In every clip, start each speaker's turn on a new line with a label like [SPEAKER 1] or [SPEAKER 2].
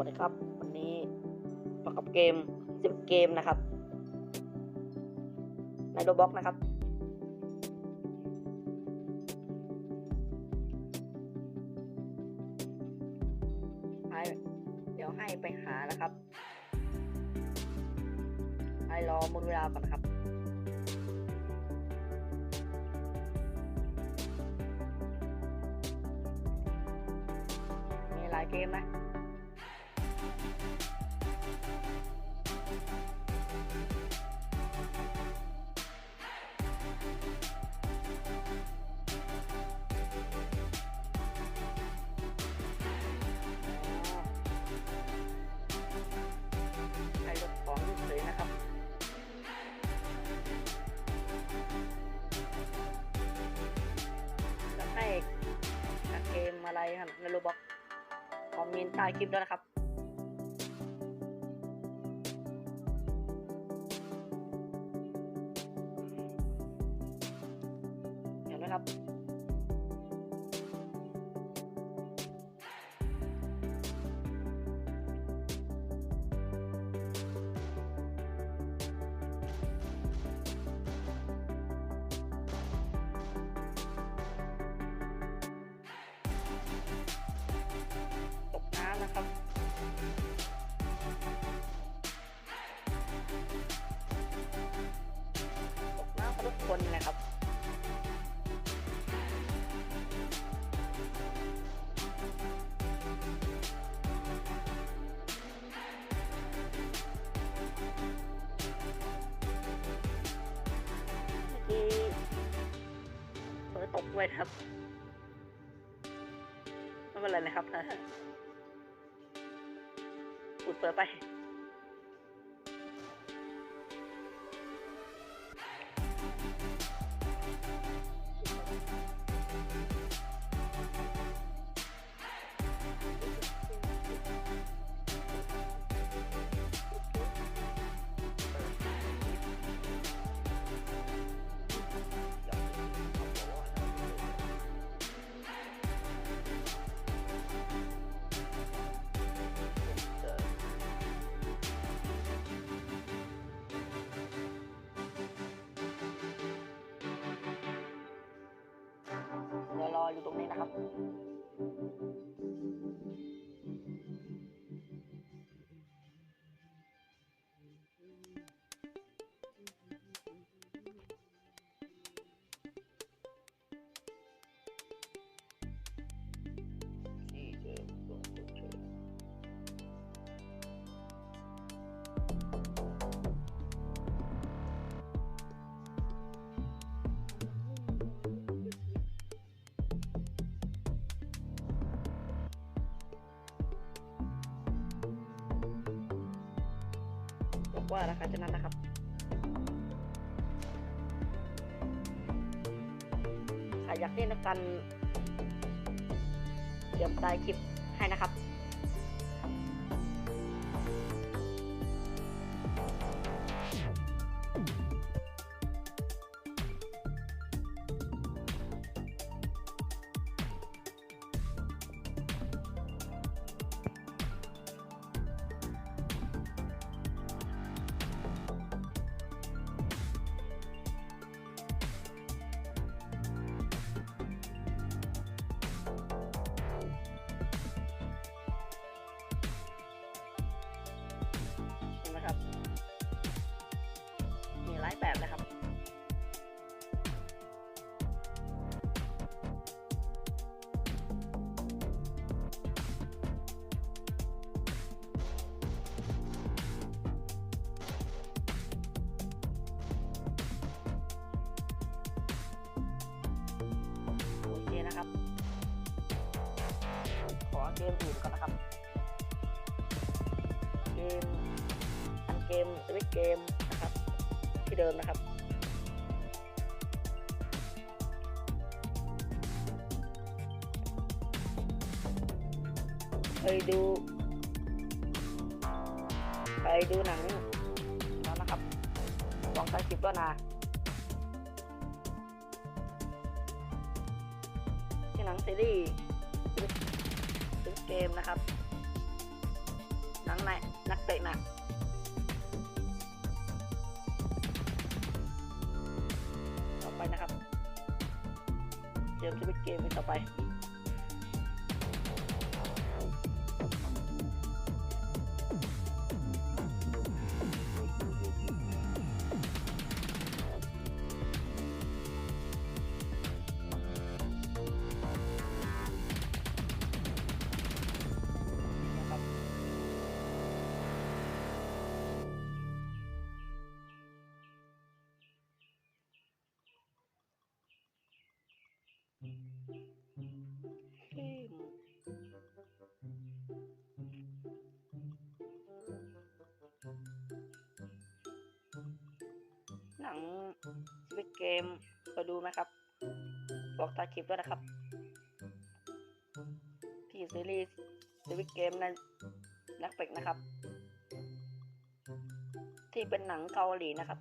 [SPEAKER 1] วัสดีครับ วันนี้มากับเกมสิบเกมนะครับ ในโรบ็อกนะครับ เดี๋ยวให้ไปหานะครับ ให้รอหมดเวลาก่อนครับมีหลายเกมนะ มอะไรครับในโรบอกคอมเมนต์ใต้คลิปด้วยนะครับเห็นไหมครับ นะครับตกน้ำกับทุกคนนะครับตกด้วยครับไม่เป็นไรนะครับ อุดเออยู่ตรงนี้นะครับ ว่าราคาจะนั้นนะครับใครอยากเล่นกัน เดี๋ยวใต้คลิปให้นะครับ นะครับ ขอเกมอื่นก่อนนะครับ เกมอันเกมสวิตเกมนะครับ ที่เดิมนะครับเคยดูเคยดูหนังแล้วนะครับลองใช้คลิปก็นะที่อหนัง รีส์เกมนะครับนักเตะหนักต่อไปนะครับ เกมที่เป็นเกมต่อไป หนังสวิตเกมไปดูไหมครับ บอกต้คลิปด้วยนะครับที่ซีรีส์สวิตเกมในนักเป็กนะครับ ที่เป็นหนังเกาหลีนะครับ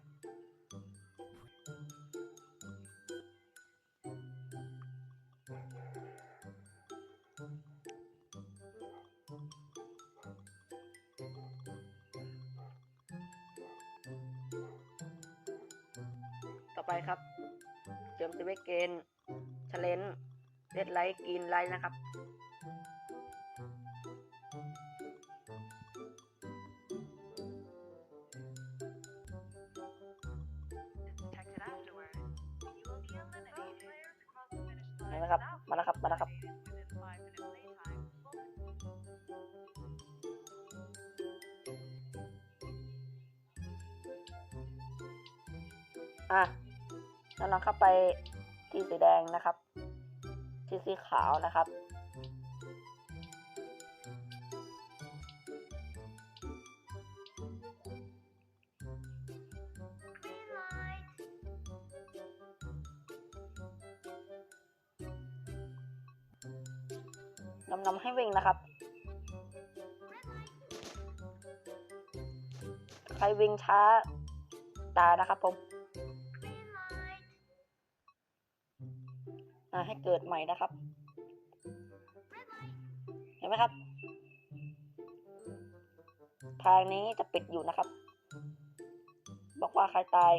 [SPEAKER 1] ไปครับเจมสเวกเกนเชลเลนเดดไลท์กรีนไลท์นะครับ มาแล้วครับ มาแล้วครับ มาแล้วครับอะ แล้วเราเข้าไปที่สีแดงนะครับ ที่สีขาวนะครับ นำนำให้วิ่งนะครับ ใครวิ่งช้าตายนะครับผม ให้เกิดใหม่นะครับ เห็นไหมครับ ทางนี้จะปิดอยู่นะครับ บอกว่าใครตาย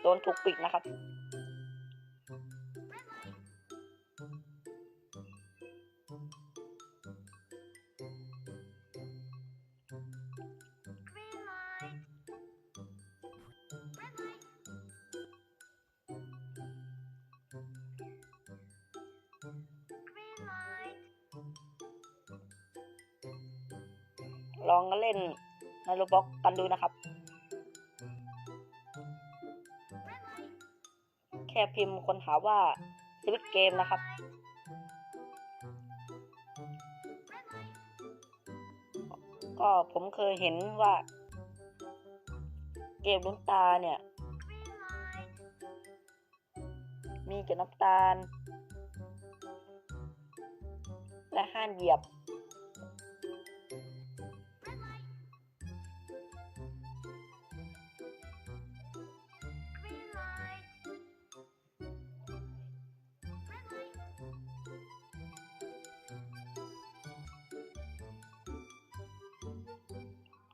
[SPEAKER 1] โดนถูกปิดนะครับ ลองเล่นในโรบ็อกกันดูนะครับ แค่พิมพ์คนหาว่าสวิตเกมนะครับ ก็ผมเคยเห็นว่า เกมลุ้นตาเนี่ย มีเกล็ดน้ำตาล และห้านเหยียบ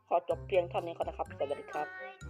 [SPEAKER 1] ขอจบเพียงเท่านี้ก่อนนะครับ สวัสดีครับ